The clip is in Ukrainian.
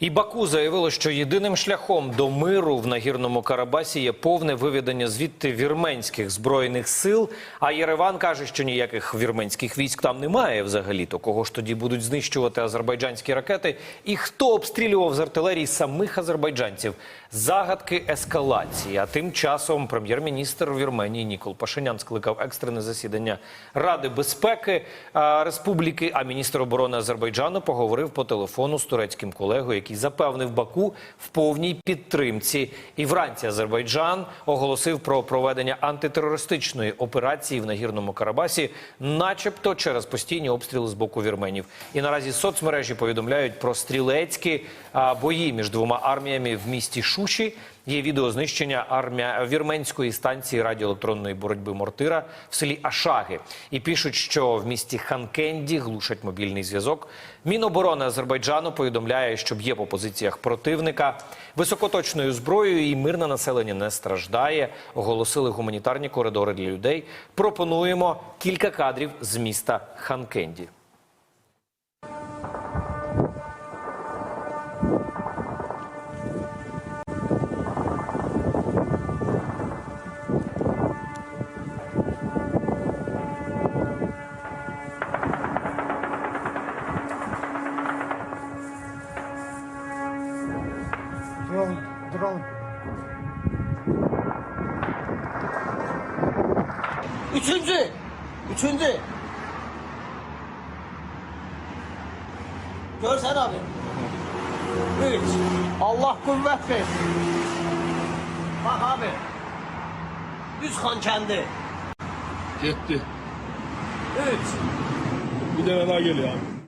І Баку заявило, що єдиним шляхом до миру в нагірному Карабасі є повне виведення звідти вірменських збройних сил. А Єреван каже, що ніяких вірменських військ там немає взагалі. То кого ж тоді будуть знищувати азербайджанські ракети? І хто обстрілював з артилерії самих азербайджанців? Загадки ескалації. А тим часом прем'єр-міністр Вірменії Нікол Пашинян скликав екстрене засідання Ради безпеки республіки. А міністр оборони Азербайджану поговорив по телефону з турецьким колегою, який запевнив Баку в повній підтримці. І вранці Азербайджан оголосив про проведення антитерористичної операції в нагірному Карабасі, начебто через постійні обстріли з боку вірменів. І наразі соцмережі повідомляють про стрілецькі бої між двома арміями в місті Шуші. Є відео знищення армія вірменської станції радіоелектронної боротьби Мортира в селі Ашаги. І пишуть, що в місті Ханкенді глушать мобільний зв'язок. Міноборони Азербайджану повідомляє, що б'є по позиціях противника високоточною зброєю і мирне населення не страждає. Оголосили гуманітарні коридори для людей. Пропонуємо кілька кадрів з міста Ханкенді. Drone, drone. Üçüncü. Üçüncü. Görsen abi. Üç. Allah kuvvet versin. Bak abi. Düz kan kendi. Gitti. Üç. Bir tane daha geliyor abi.